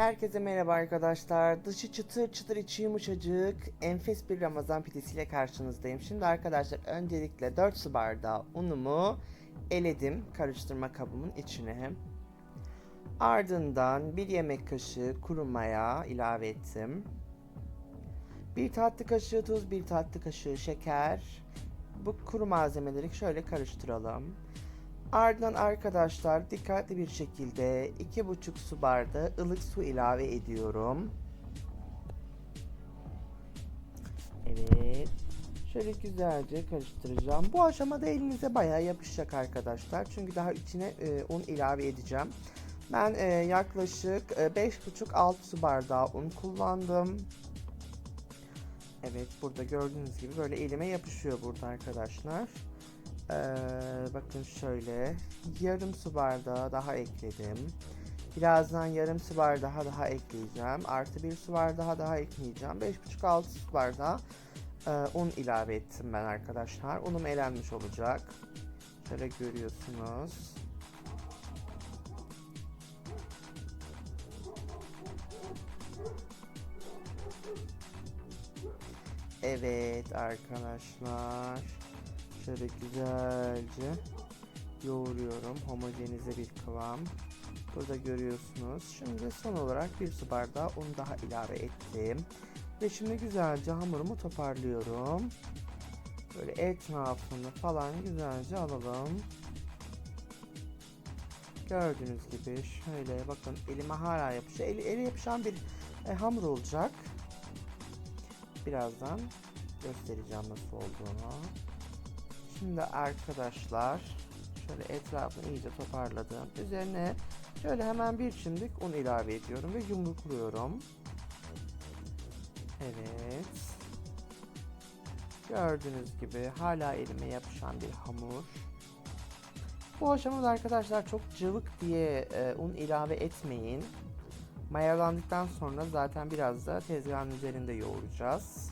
Herkese merhaba arkadaşlar. Dışı çıtır çıtır içi yumuşacık enfes bir Ramazan pidesiyle karşınızdayım. Şimdi arkadaşlar öncelikle 4 su bardağı unumu eledim karıştırma kabımın içine. Ardından 1 yemek kaşığı kuru maya ilave ettim. 1 tatlı kaşığı tuz, 1 tatlı kaşığı şeker. Bu kuru malzemeleri şöyle karıştıralım. Ardından arkadaşlar dikkatli bir şekilde 2,5 su bardağı ılık su ilave ediyorum. Evet. Şöyle güzelce karıştıracağım. Bu aşamada elinize bayağı yapışacak arkadaşlar. Çünkü daha içine e, un ilave edeceğim. Ben e, yaklaşık e, 5,5-6 su bardağı un kullandım. Evet burada gördüğünüz gibi böyle elime yapışıyor burada arkadaşlar. Ee, bakın şöyle yarım su bardağı daha ekledim. Birazdan yarım su bardağı daha ekleyeceğim. Artı bir su bardağı daha ekleyeceğim. 5,5-6 su bardağı e, un ilave ettim ben arkadaşlar. Unum elenmiş olacak. Şöyle görüyorsunuz. Evet arkadaşlar. Şöyle güzelce yoğuruyorum. Homojenize bir kıvam. Burada görüyorsunuz. Şimdi son olarak bir su bardağı un daha ilave ettim. Ve şimdi güzelce hamurumu toparlıyorum. Böyle etrafını falan güzelce alalım. Gördüğünüz gibi şöyle bakın elime hala yapışıyor. Eli, ele yapışan bir e, hamur olacak. Birazdan göstereceğim nasıl olduğunu. Şimdi arkadaşlar şöyle etrafını iyice toparladım. Üzerine şöyle hemen bir çimdik un ilave ediyorum ve yumrukluyorum. Evet. Gördüğünüz gibi hala elime yapışan bir hamur. Bu aşamada arkadaşlar çok cıvık diye e, un ilave etmeyin. Mayalandıktan sonra zaten biraz da tezgahın üzerinde yoğuracağız.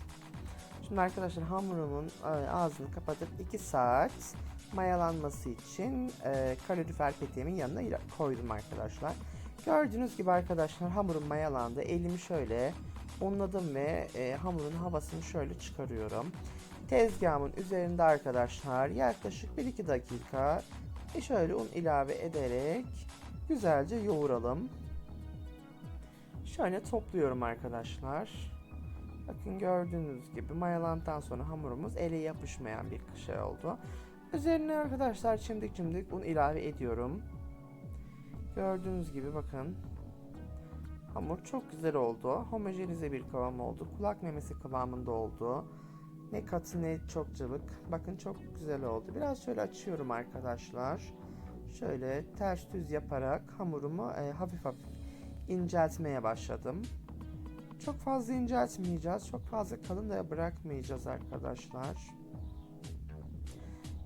Şimdi arkadaşlar hamurumun e, ağzını kapatıp 2 saat mayalanması için e, kalorifer peteğimin yanına koydum arkadaşlar. Gördüğünüz gibi arkadaşlar hamurum mayalandı. Elimi şöyle unladım ve e, hamurun havasını şöyle çıkarıyorum. Tezgahımın üzerinde arkadaşlar yaklaşık 1-2 dakika e, şöyle un ilave ederek güzelce yoğuralım. Şöyle topluyorum arkadaşlar. Bakın gördüğünüz gibi mayalandıktan sonra hamurumuz ele yapışmayan bir şey oldu. Üzerine arkadaşlar çimdik çimdik un ilave ediyorum. Gördüğünüz gibi bakın. Hamur çok güzel oldu. Homojenize bir kıvam oldu. Kulak memesi kıvamında oldu. Ne katı ne çok cıvık. Bakın çok güzel oldu. Biraz şöyle açıyorum arkadaşlar. Şöyle ters düz yaparak hamurumu e, hafif hafif inceltmeye başladım. Çok fazla inceltmeyeceğiz. Çok fazla kalın da bırakmayacağız arkadaşlar.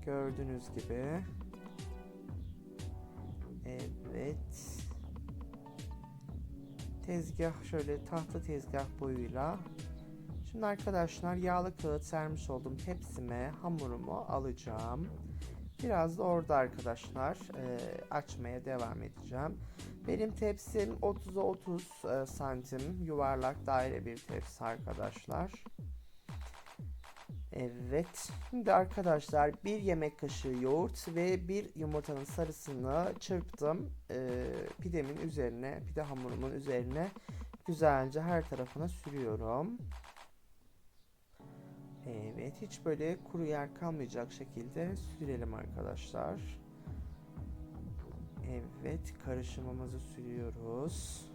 Gördüğünüz gibi. Evet. Tezgah şöyle tahta tezgah boyuyla. Şimdi arkadaşlar yağlı kağıt sermiş olduğum tepsime hamurumu alacağım. Biraz da orada arkadaşlar e, açmaya devam edeceğim. Benim tepsim 30'a 30 e, santim yuvarlak daire bir tepsi arkadaşlar. Evet. Şimdi arkadaşlar bir yemek kaşığı yoğurt ve bir yumurtanın sarısını çırptım. E, pidemin üzerine, pide hamurumun üzerine güzelce her tarafına sürüyorum. Evet, hiç böyle kuru yer kalmayacak şekilde sürelim arkadaşlar. Evet, karışımımızı sürüyoruz.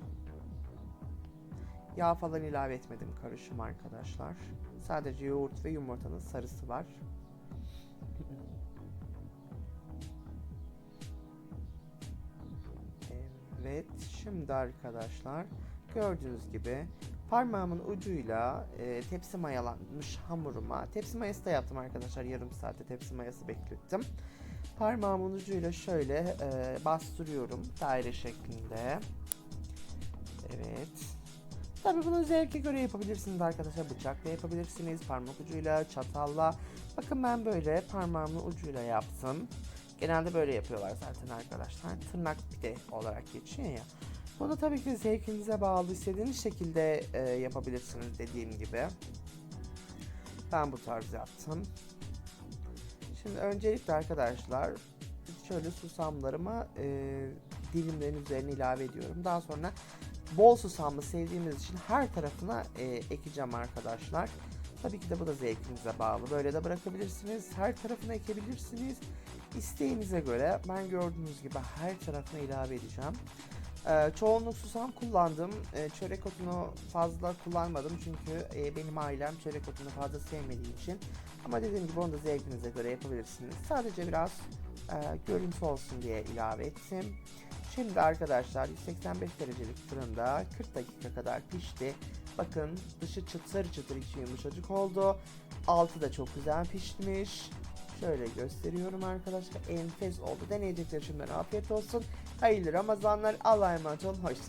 Yağ falan ilave etmedim karışım arkadaşlar. Sadece yoğurt ve yumurtanın sarısı var. Evet, şimdi arkadaşlar gördüğünüz gibi parmağımın ucuyla e, tepsi mayalanmış hamuruma, tepsi mayası da yaptım arkadaşlar yarım saatte tepsi mayası beklettim. Parmağımın ucuyla şöyle e, bastırıyorum daire şeklinde. Evet. Tabii bunu zevke göre yapabilirsiniz arkadaşlar. Bıçakla yapabilirsiniz, parmak ucuyla, çatalla. Bakın ben böyle parmağımın ucuyla yaptım. Genelde böyle yapıyorlar zaten arkadaşlar. Tırnak pide olarak geçiyor ya. Bunu tabii ki zevkinize bağlı istediğiniz şekilde e, yapabilirsiniz dediğim gibi. Ben bu tarz yaptım. Şimdi öncelikle arkadaşlar şöyle susamlarımı e, dilimlerin üzerine ilave ediyorum. Daha sonra bol susamlı sevdiğimiz için her tarafına e, ekeceğim arkadaşlar. Tabii ki de bu da zevkinize bağlı. Böyle de bırakabilirsiniz. Her tarafına ekebilirsiniz. İsteğinize göre ben gördüğünüz gibi her tarafına ilave edeceğim. Ee, çoğunluk susam kullandım. Ee, çörek otunu fazla kullanmadım çünkü e, benim ailem çörek otunu fazla sevmediği için. Ama dediğim gibi onu da zevkinize göre yapabilirsiniz. Sadece biraz e, görüntü olsun diye ilave ettim. Şimdi arkadaşlar 185 derecelik fırında 40 dakika kadar pişti. Bakın dışı çıtır çıtır içi yumuşacık oldu. Altı da çok güzel pişmiş. Şöyle gösteriyorum arkadaşlar. Enfes oldu. Deneyecekler şimdiden afiyet olsun. Hayırlı Ramazanlar. Allah'a emanet olun. Hoşçakalın.